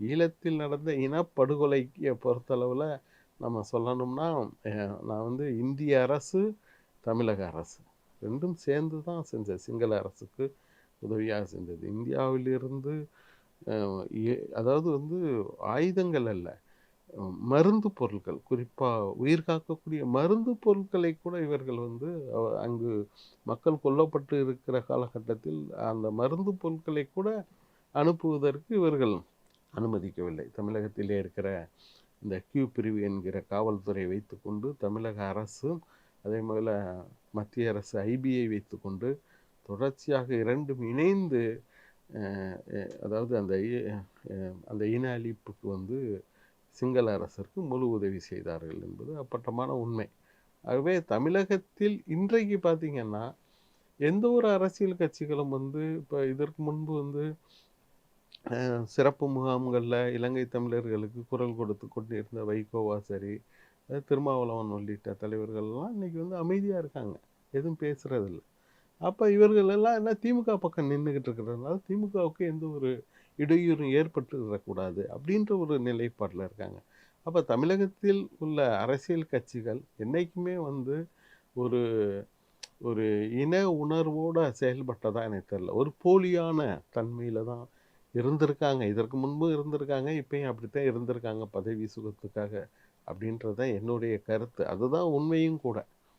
ஈழத்தில் நடந்த இனப்படுகொலைக்கு பொறுத்தளவில் நம்ம சொல்லணும்னா நான் வந்து இந்திய அரசு தமிழக அரசு. ரெண்டும் சேர்ந்து தான் செஞ்சது. சிங்கள அரசுக்கு உதவியாக செஞ்சது. இந்தியாவிலிருந்து அதாவது வந்து ஆயுதங்கள் அல்ல மருந்து பொருட்கள். குறிப்பாக உயிர் காக்கக்கூடிய மருந்து பொருட்களை கூட இவர்கள் வந்து அங்கு மக்கள் கொல்லப்பட்டு இருக்கிற காலகட்டத்தில் அந்த மருந்து பொருட்களை கூட அனுப்புவதற்கு இவர்கள் அனுமதிக்கவில்லை. தமிழகத்திலே இருக்கிற இந்த கியூ பிரிவு என்கிற காவல்துறை வைத்துக்கொண்டு தமிழக அரசும் அதே போல் மத்திய அரசு ஐபிஐ வைத்துக்கொண்டு தொடர்ச்சியாக இரண்டும் இணைந்து அதாவது அந்த அந்த இன அழிப்புக்கு வந்து சிங்கள அரசிற்கு முழு உதவி செய்தார்கள் என்பது அப்பட்டமான உண்மை. ஆகவே தமிழகத்தில் இன்றைக்கு பார்த்தீங்கன்னா எந்த ஒரு அரசியல் கட்சிகளும் வந்து இப்போ இதற்கு முன்பு வந்து சிறப்பு முகாம்களில் இலங்கை தமிழர்களுக்கு குரல் கொடுத்து கொண்டிருந்த வைகோவா சரி திருமாவளவன் உள்ளிட்ட தலைவர்கள்லாம் இன்னைக்கு வந்து அமைதியாக இருக்காங்க. எதுவும் பேசுகிறதில்ல அப்போ இவர்கள் எல்லாம் என்ன திமுக பக்கம் நின்றுக்கிட்டு இருக்கிறதுனால திமுகவுக்கு எந்த ஒரு இடையூறும் ஏற்பட்டுவிடக்கூடாது அப்படின்ற ஒரு நிலைப்பாட்டில் இருக்காங்க. அப்போ தமிழகத்தில் உள்ள அரசியல் கட்சிகள் என்றைக்குமே வந்து ஒரு ஒரு இன உணர்வோடு செயல்பட்டதா எனக்கு தெரில ஒரு போலியான தன்மையில் தான் இருந்திருக்காங்க. இதற்கு முன்பும் இருந்திருக்காங்க. இப்பயும் அப்படித்தான் இருந்திருக்காங்க. பதவி சுகத்துக்காக அப்படின்றது தான் என்னுடைய கருத்து. அதுதான் உண்மையும் கூட.